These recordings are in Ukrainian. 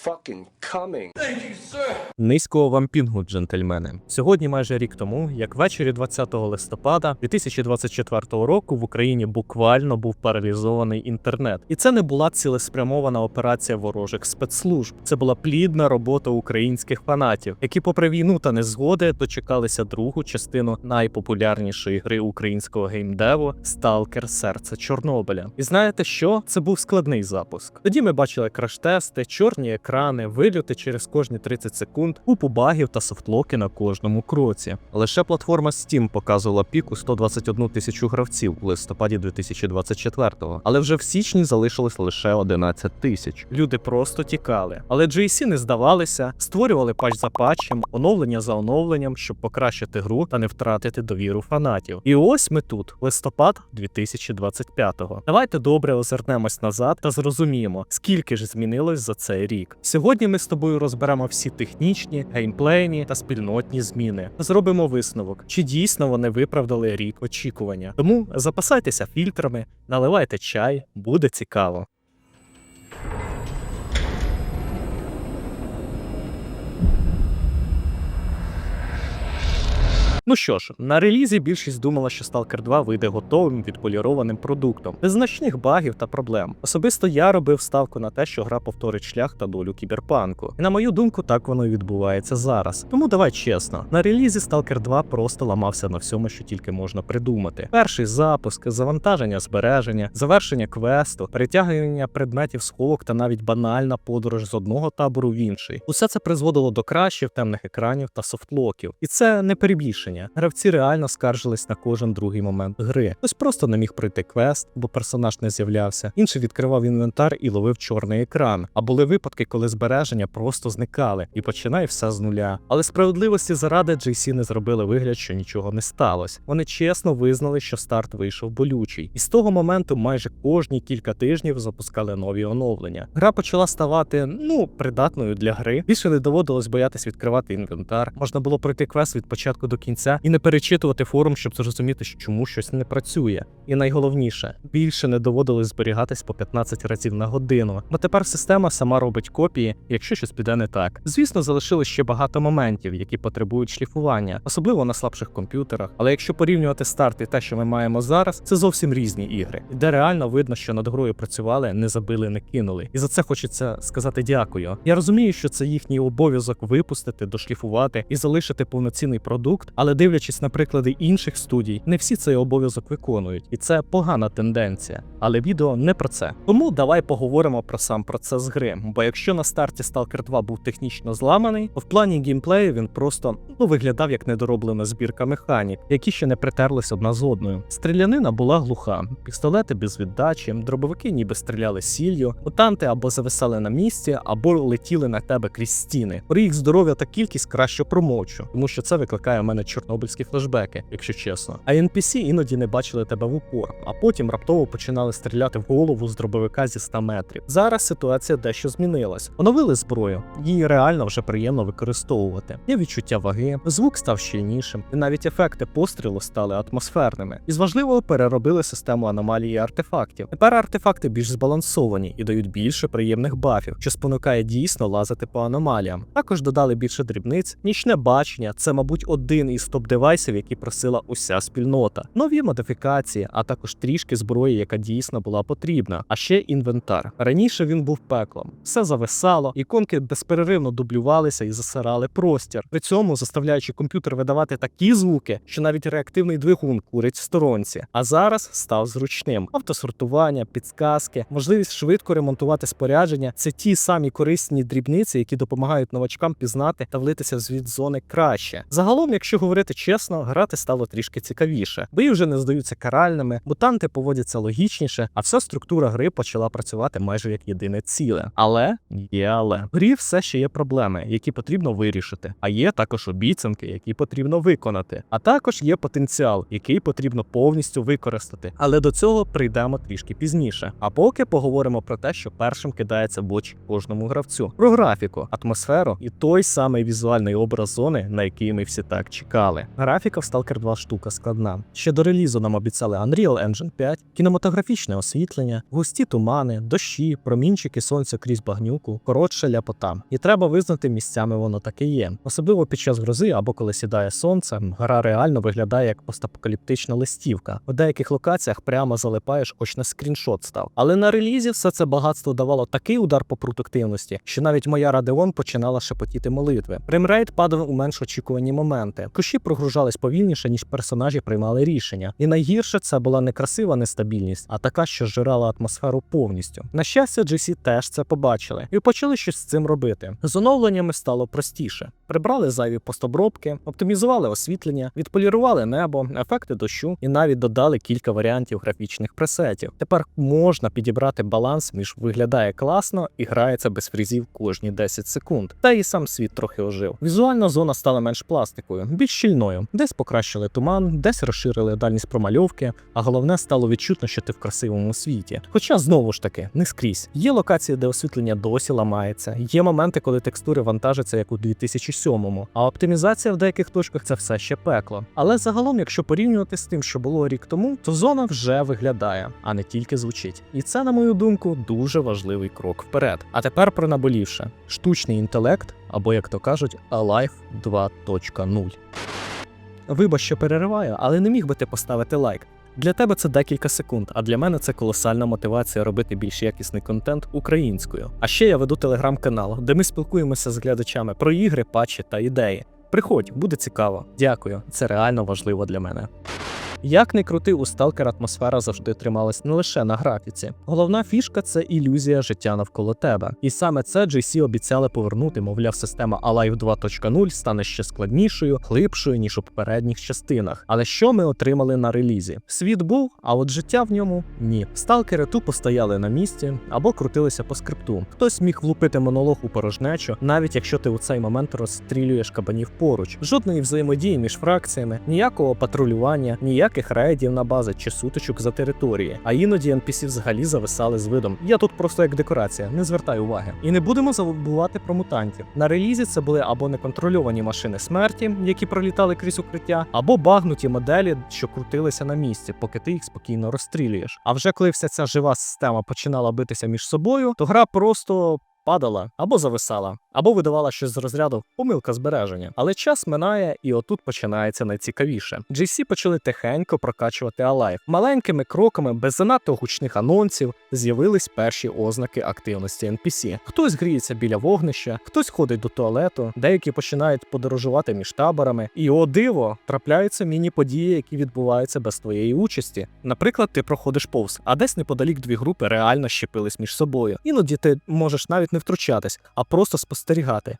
fucking coming. Низького вам пінгу, джентльмени. Сьогодні, майже рік тому, як ввечері 20 листопада 2024 року в Україні буквально був паралізований інтернет, і це не була цілеспрямована операція ворожих спецслужб. Це була плідна робота українських фанатів, які, попри війну та незгоди, дочекалися другу частину найпопулярнішої гри українського геймдеву Сталкер Серце Чорнобиля. І знаєте що? Це був складний запуск. Тоді ми бачили краш-тести, чорні екрани, вильоти через кожні 30 секунд, купу багів та софтлоки на кожному кроці. Лише платформа Steam показувала пік у 121 тисячу гравців у листопаді 2024-го, але вже в січні залишилось лише 11 тисяч. Люди просто тікали. Але GSC не здавалися, створювали патч за патчем, оновлення за оновленням, щоб покращити гру та не втратити довіру фанатів. І ось ми тут, листопад 2025-го. Давайте добре озирнемось назад та зрозуміємо, скільки ж змінилось за цей рік. Сьогодні ми тобою розберемо всі технічні, геймплейні та спільнотні зміни. Зробимо висновок, чи дійсно вони виправдали рік очікування. Тому запасайтеся фільтрами, наливайте чай, буде цікаво. Ну що ж, на релізі більшість думала, що Stalker 2 вийде готовим відполірованим продуктом, без значних багів та проблем. Особисто я робив ставку на те, що гра повторить шлях та долю кіберпанку. І на мою думку, так воно і відбувається зараз. Тому давай чесно, на релізі Stalker 2 просто ламався на всьому, що тільки можна придумати. Перший запуск, завантаження збереження, завершення квесту, перетягування предметів сховок та навіть банальна подорож з одного табору в інший. Усе це призводило до кращих темних екранів та софтлоків. І це не перебільшення. Гравці реально скаржились на кожен другий момент гри. Хтось просто не міг пройти квест, бо персонаж не з'являвся. Інший відкривав інвентар і ловив чорний екран. А були випадки, коли збереження просто зникали і починає все з нуля. Але справедливості заради GC не зробили вигляд, що нічого не сталося. Вони чесно визнали, що старт вийшов болючий, і з того моменту майже кожні кілька тижнів запускали нові оновлення. Гра почала ставати ну придатною для гри. Більше не доводилось боятись відкривати інвентар. Можна було пройти квест від початку до кінця і не перечитувати форум, щоб зрозуміти, чому щось не працює. І найголовніше, більше не доводилось зберігатись по 15 разів на годину. Бо тепер система сама робить копії, якщо щось піде не так. Звісно, залишилось ще багато моментів, які потребують шліфування, особливо на слабших комп'ютерах. Але якщо порівнювати старт і те, що ми маємо зараз, це зовсім різні ігри, де реально видно, що над грою працювали, не забили, не кинули. І за це хочеться сказати дякую. Я розумію, що це їхній обов'язок випустити, дошліфувати і залишити повноцінний продукт, але дивлячись на приклади інших студій, не всі цей обов'язок виконують, і це погана тенденція. Але відео не про це. Тому давай поговоримо про сам процес гри. Бо якщо на старті Stalker 2 був технічно зламаний, то в плані геймплею він просто ну виглядав як недороблена збірка механік, які ще не притерлись одна з одною. Стрілянина була глуха, пістолети без віддачі, дробовики ніби стріляли сіллю, мутанти або зависали на місці, або летіли на тебе крізь стіни. Про їх здоров'я та кількість краще промовчу, тому що це викликає в мене чорнобильські флешбеки, якщо чесно. А NPC іноді не бачили тебе в упор, а потім раптово починали стріляти в голову з дробовика зі 100 метрів. Зараз ситуація дещо змінилась. Оновили зброю, її реально вже приємно використовувати. Є відчуття ваги, звук став щільнішим, і навіть ефекти пострілу стали атмосферними. І з важливого переробили систему аномалії артефактів. Тепер артефакти більш збалансовані і дають більше приємних бафів, що спонукає дійсно лазити по аномаліям. Також додали більше дрібниць, нічне бачення. Це, мабуть, один із топ-девайсів, які просила уся спільнота. Нові модифікації, а також трішки зброї, яка дійсно була потрібна. А ще інвентар. Раніше він був пеклом. Все зависало, іконки безперервно дублювалися і засирали простір. При цьому заставляючи комп'ютер видавати такі звуки, що навіть реактивний двигун курить в сторонці. А зараз став зручним. Автосортування, підсказки, можливість швидко ремонтувати спорядження це ті самі корисні дрібниці, які допомагають новачкам пізнати та влитися в звід зони краще. Загалом, якщо говорити чесно, грати стало трішки цікавіше. Бої вже не здаються каральними, мутанти поводяться логічніше, а вся структура гри почала працювати майже як єдине ціле. Але є але в грі все ще є проблеми, які потрібно вирішити. А є також обіцянки, які потрібно виконати. А також є потенціал, який потрібно повністю використати. Але до цього прийдемо трішки пізніше. А поки поговоримо про те, що першим кидається в очі кожному гравцю: про графіку, атмосферу і той самий візуальний образ зони, на який ми всі так чекали. Знали. Графіка в Stalker 2 штука складна. Ще до релізу нам обіцяли Unreal Engine 5, кінематографічне освітлення, густі тумани, дощі, промінчики сонця крізь багнюку, коротше ляпота. І треба визнати, місцями воно таке є. Особливо під час грози або коли сідає сонце, гра реально виглядає як постапокаліптична листівка. У деяких локаціях прямо залипаєш, хоч на скріншот став. Але на релізі все це багатство давало такий удар по продуктивності, що навіть моя Radeon починала шепотіти молитви. Фреймрейт падав у менш очікувані моменти. Кущі прогружались повільніше, ніж персонажі приймали рішення. І найгірше це була не красива нестабільність, а така, що зжирала атмосферу повністю. На щастя, GC теж це побачили і почали щось з цим робити. З оновленнями стало простіше. Прибрали зайві постобробки, оптимізували освітлення, відполірували небо, ефекти дощу і навіть додали кілька варіантів графічних пресетів. Тепер можна підібрати баланс між виглядає класно і грається без фрізів кожні 10 секунд. Та і сам світ трохи ожив. Візуальна зона стала менш пластикою, більш щільною. Десь покращили туман, десь розширили дальність промальовки, а головне стало відчутно, що ти в красивому світі. Хоча знову ж таки не скрізь. Є локації, де освітлення досі ламається. Є моменти, коли текстури вантажаться як у 2007-му, а оптимізація в деяких точках це все ще пекло. Але загалом, якщо порівнювати з тим, що було рік тому, то зона вже виглядає, а не тільки звучить. І це, на мою думку, дуже важливий крок вперед. А тепер про наболівше: штучний інтелект, або як то кажуть, Alive 2.0. Вибач, що перериваю, але не міг би ти поставити лайк. Для тебе це декілька секунд, а для мене це колосальна мотивація робити більш якісний контент українською. А ще я веду телеграм-канал, де ми спілкуємося з глядачами про ігри, патчі та ідеї. Приходь, буде цікаво. Дякую, це реально важливо для мене. Як не крути, у Stalker атмосфера завжди трималась не лише на графіці. Головна фішка це ілюзія життя навколо тебе. І саме це GC обіцяли повернути, мовляв, система Alive 2.0 стане ще складнішою, глибшою, ніж у попередніх частинах. Але що ми отримали на релізі? Світ був, а от життя в ньому ні. Сталкери тупо стояли на місці або крутилися по скрипту. Хтось міг влупити монолог у порожнечу, навіть якщо ти у цей момент розстрілюєш кабанів поруч. Жодної взаємодії між фракціями, ніякого патрулювання, ніяких рейдів на бази чи сутичок за території. А іноді NPC взагалі зависали з видом. Я тут просто як декорація, не звертай уваги. І не будемо забувати про мутантів. На релізі це були або неконтрольовані машини смерті, які пролітали крізь укриття, або багнуті моделі, що крутилися на місці, поки ти їх спокійно розстрілюєш. А вже коли вся ця жива система починала битися між собою, то гра просто. Падала або зависала, або видавала щось з розряду помилка збереження. Але час минає, і отут починається найцікавіше. GC почали тихенько прокачувати Alive. Маленькими кроками, без занадто гучних анонсів, з'явились перші ознаки активності NPC. Хтось гріється біля вогнища, хтось ходить до туалету, деякі починають подорожувати між таборами. І о диво трапляються міні-події, які відбуваються без твоєї участі. Наприклад, ти проходиш повз, а десь неподалік дві групи реально щепились між собою. Іноді ти можеш навіть не втручатись, а просто спостерігати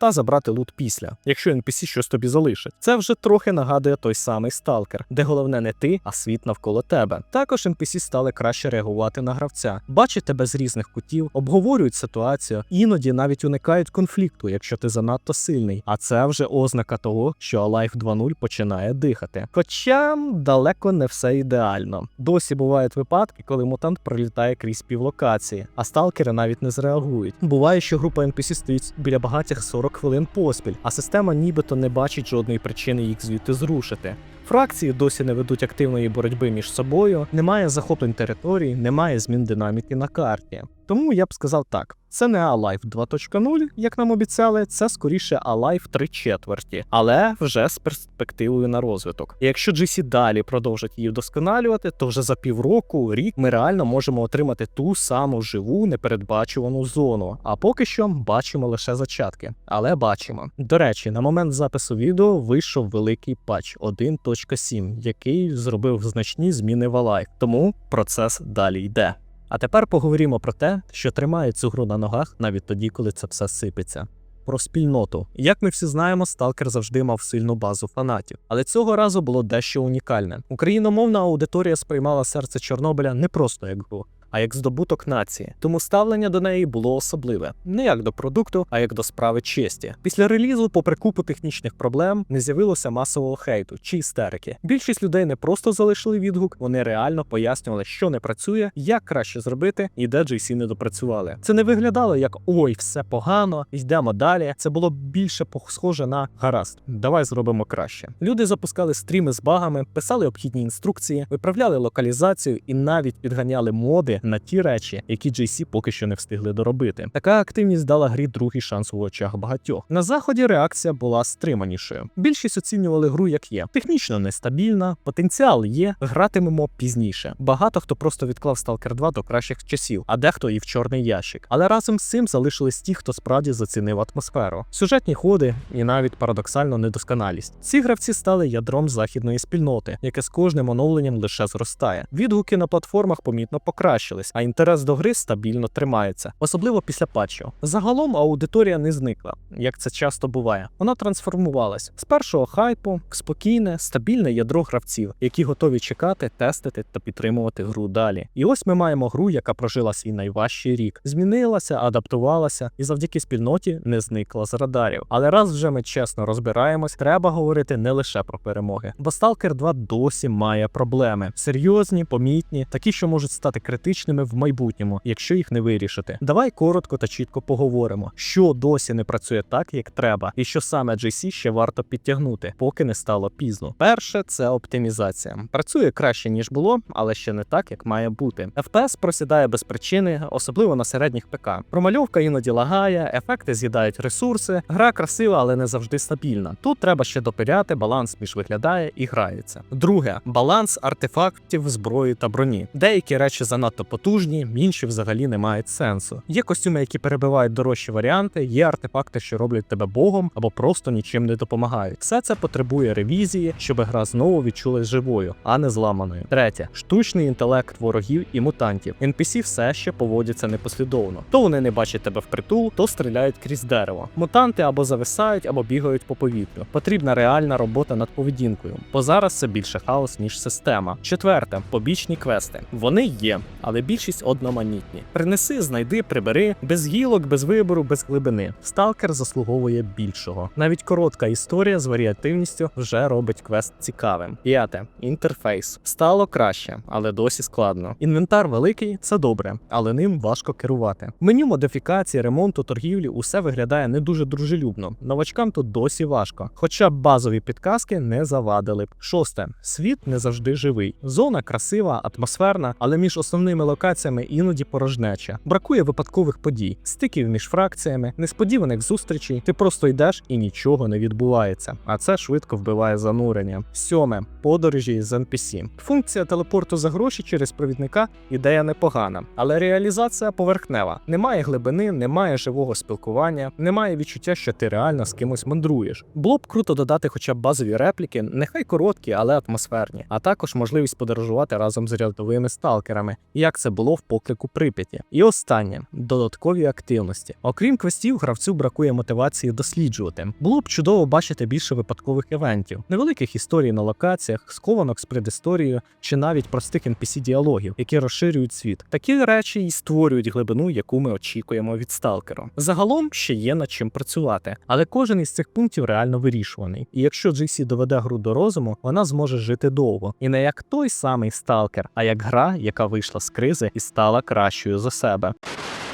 та забрати лут після, якщо NPC щось тобі залишить. Це вже трохи нагадує той самий сталкер, де головне не ти, а світ навколо тебе. Також NPC стали краще реагувати на гравця, бачать тебе з різних кутів, обговорюють ситуацію, іноді навіть уникають конфлікту, якщо ти занадто сильний. А це вже ознака того, що Alive 2.0 починає дихати. Хоча далеко не все ідеально. Досі бувають випадки, коли мутант пролітає крізь півлокації, а сталкери навіть не зреагують. Буває, що група NPC стоїть біля багатьох 40 хвилин поспіль, а система нібито не бачить жодної причини їх звідти зрушити. Фракції досі не ведуть активної боротьби між собою, немає захоплень територій, немає змін динаміки на карті. Тому я б сказав так: це не Alive 2.0, як нам обіцяли, це скоріше Alive 3 четверті, але вже з перспективою на розвиток. І якщо GC далі продовжить її вдосконалювати, то вже за півроку, рік ми реально можемо отримати ту саму живу непередбачувану зону. А поки що бачимо лише зачатки, але бачимо. До речі, на момент запису відео вийшов великий патч 1.7, який зробив значні зміни в Alive, тому процес далі йде. А тепер поговоримо про те, що тримає цю гру на ногах навіть тоді, коли це все сипеться. Про спільноту. Як ми всі знаємо, Сталкер завжди мав сильну базу фанатів, але цього разу було дещо унікальне. Україномовна аудиторія сприймала серце Чорнобиля не просто як гру, як здобуток нації. Тому ставлення до неї було особливе, не як до продукту, а як до справи честі. Після релізу, попри купу технічних проблем, не з'явилося масового хейту чи істерики. Більшість людей не просто залишили відгук, вони реально пояснювали, що не працює, як краще зробити і де JC не допрацювали. Це не виглядало як ой, все погано, йдемо далі. Це було більше схоже на гаразд. Давай зробимо краще. Люди запускали стріми з багами, писали обхідні інструкції, виправляли локалізацію і навіть підганяли моди на ті речі, які JC поки що не встигли доробити. Така активність дала грі другий шанс у очах багатьох. На заході реакція була стриманішою. Більшість оцінювали гру як є. Технічно нестабільна, потенціал є, гратимемо пізніше. Багато хто просто відклав Stalker 2 до кращих часів, а дехто і в чорний ящик. Але разом з цим залишились ті, хто справді зацінив атмосферу, сюжетні ходи і навіть парадоксально недосконалість. Ці гравці стали ядром західної спільноти, яке з кожним оновленням лише зростає. Відгуки на платформах помітно покращились, а інтерес до гри стабільно тримається, особливо після патчу. Загалом аудиторія не зникла, як це часто буває. Вона трансформувалась з першого хайпу в спокійне, стабільне ядро гравців, які готові чекати, тестити та підтримувати гру далі. І ось ми маємо гру, яка прожила свій найважчий рік, змінилася, адаптувалася і завдяки спільноті не зникла з радарів. Але раз вже ми чесно розбираємось, треба говорити не лише про перемоги. Бо Stalker 2 досі має проблеми серйозні, помітні, такі, що можуть стати критичними в майбутньому, якщо їх не вирішити. Давай коротко та чітко поговоримо, що досі не працює так, як треба, і що саме GC ще варто підтягнути, поки не стало пізно. Перше це оптимізація. Працює краще ніж було, але ще не так, як має бути. FPS просідає без причини, особливо на середніх ПК. Промальовка іноді лагає, ефекти з'їдають ресурси. Гра красива, але не завжди стабільна. Тут треба ще допиряти, баланс між виглядає і грається. Друге баланс артефактів, зброї та броні. Деякі речі занадто потужні, інші взагалі не мають сенсу. Є костюми, які перебивають дорожчі варіанти, є артефакти, що роблять тебе богом або просто нічим не допомагають. Все це потребує ревізії, щоб гра знову відчулась живою, а не зламаною. Третє штучний інтелект ворогів і мутантів. NPC все ще поводяться непослідовно. То вони не бачать тебе впритул, то стріляють крізь дерево. Мутанти або зависають, або бігають по повітрю. Потрібна реальна робота над поведінкою, бо зараз це більше хаос ніж система. Четверте побічні квести. Вони є, але більшість одноманітні. Принеси, знайди, прибери, без гілок, без вибору, без глибини. Сталкер заслуговує більшого. Навіть коротка історія з варіативністю вже робить квест цікавим. П'яте інтерфейс стало краще, але досі складно. Інвентар великий це добре, але ним важко керувати. Меню модифікації, ремонту, торгівлі усе виглядає не дуже дружелюбно. Новачкам тут досі важко. Хоча базові підказки не завадили б. Шосте світ не завжди живий. Зона красива, атмосферна, але між основними локаціями іноді порожнеча. Бракує випадкових подій, стиків між фракціями, несподіваних зустрічей. Ти просто йдеш і нічого не відбувається. А це швидко вбиває занурення. Сьоме подорожі з NPC. Функція телепорту за гроші через провідника ідея непогана, але реалізація поверхнева. Немає глибини, немає живого спілкування, немає відчуття, що ти реально з кимось мандруєш. Було б круто додати хоча б базові репліки, нехай короткі, але атмосферні, а також можливість подорожувати разом з рядовими сталкерами, як це було в поклику Прип'яті. І останнє додаткові активності. Окрім квестів, гравцю бракує мотивації досліджувати. Було б чудово бачити більше випадкових івентів, невеликих історій на локаціях, скованок з предісторією чи навіть простих npc діалогів, які розширюють світ. Такі речі і створюють глибину, яку ми очікуємо від сталкеру. Загалом ще є над чим працювати, але кожен із цих пунктів реально вирішуваний. І якщо GC доведе гру до розуму, вона зможе жити довго. І не як той самий сталкер, а як гра, яка вийшла з кризи і стала кращою за себе.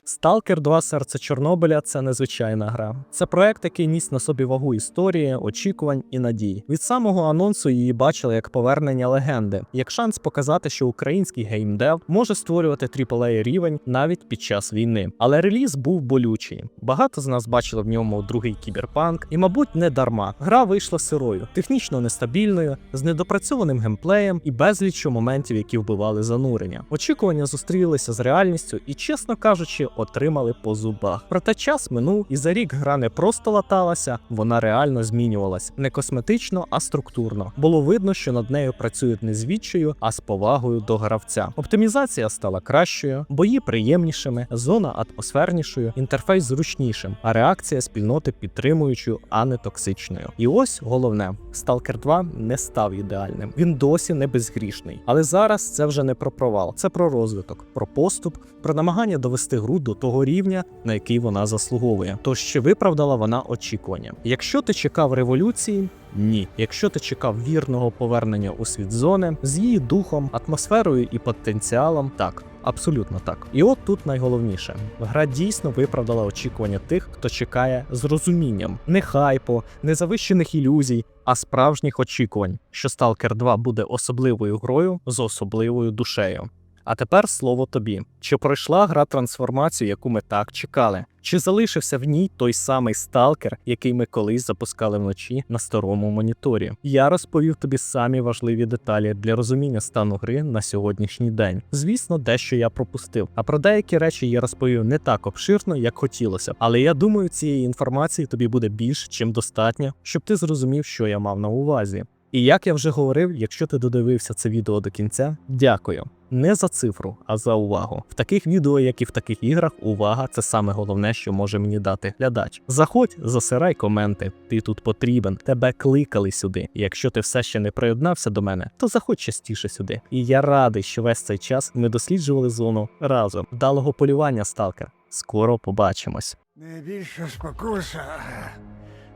Сталкер 2 Серце Чорнобиля це незвичайна гра. Це проект, який ніс на собі вагу історії, очікувань і надій. Від самого анонсу її бачили як повернення легенди, як шанс показати, що український геймдев може створювати AAA рівень навіть під час війни. Але реліз був болючий. Багато з нас бачили в ньому другий кіберпанк, і, мабуть, не дарма. Гра вийшла сирою, технічно нестабільною, з недопрацьованим геймплеєм і безліччю моментів, які вбивали занурення. Очікування зустрілися з реальністю, і, чесно кажучи, отримали по зубах. Проте час минув, і за рік гра не просто латалася, вона реально змінювалась не косметично, а структурно. Було видно, що над нею працюють не з відчаю, а з повагою до гравця. Оптимізація стала кращою, бої приємнішими, зона атмосфернішою, інтерфейс зручнішим, а реакція спільноти підтримуючою, а не токсичною. І ось головне: Stalker 2 не став ідеальним. Він досі не безгрішний. Але зараз це вже не про провал, це про розвиток, про поступ, про намагання довести гру до того рівня, на який вона заслуговує. Тож чи виправдала вона очікування? Якщо ти чекав революції. Ні, якщо ти чекав вірного повернення у світ зони з її духом, атмосферою і потенціалом, так, абсолютно так. І от тут найголовніше: гра дійсно виправдала очікування тих, хто чекає з розумінням, не хайпу, не завищених ілюзій, а справжніх очікувань, що Stalker 2 буде особливою грою з особливою душею. А тепер слово тобі: чи пройшла гра трансформацію, яку ми так чекали? Чи залишився в ній той самий сталкер, який ми колись запускали вночі на старому моніторі? Я розповів тобі самі важливі деталі для розуміння стану гри на сьогоднішній день. Звісно, дещо я пропустив. А про деякі речі я розповів не так обширно, як хотілося б. Але я думаю, цієї інформації тобі буде більш чим достатньо, щоб ти зрозумів, що я мав на увазі. І як я вже говорив, якщо ти додивився це відео до кінця, дякую. Не за цифру, а за увагу. В таких відео, як і в таких іграх, увага це саме головне, що може мені дати глядач. Заходь, засирай коменти. Ти тут потрібен. Тебе кликали сюди. Якщо ти все ще не приєднався до мене, то заходь частіше сюди. І я радий, що весь цей час ми досліджували зону разом. Вдалого полювання, сталкер. Скоро побачимось. Найбільша спокуса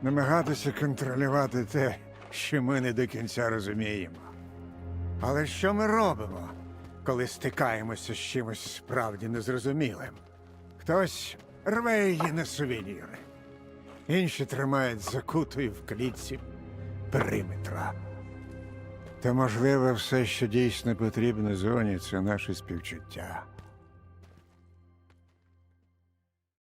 намагатися контролювати те, що ми не до кінця розуміємо. Але що ми робимо, коли стикаємося з чимось справді незрозумілим? Хтось рве її на сувеніри, інші тримають закутою в клітці периметра. Та, можливо, все, що дійсно потрібно зоні, це наше співчуття.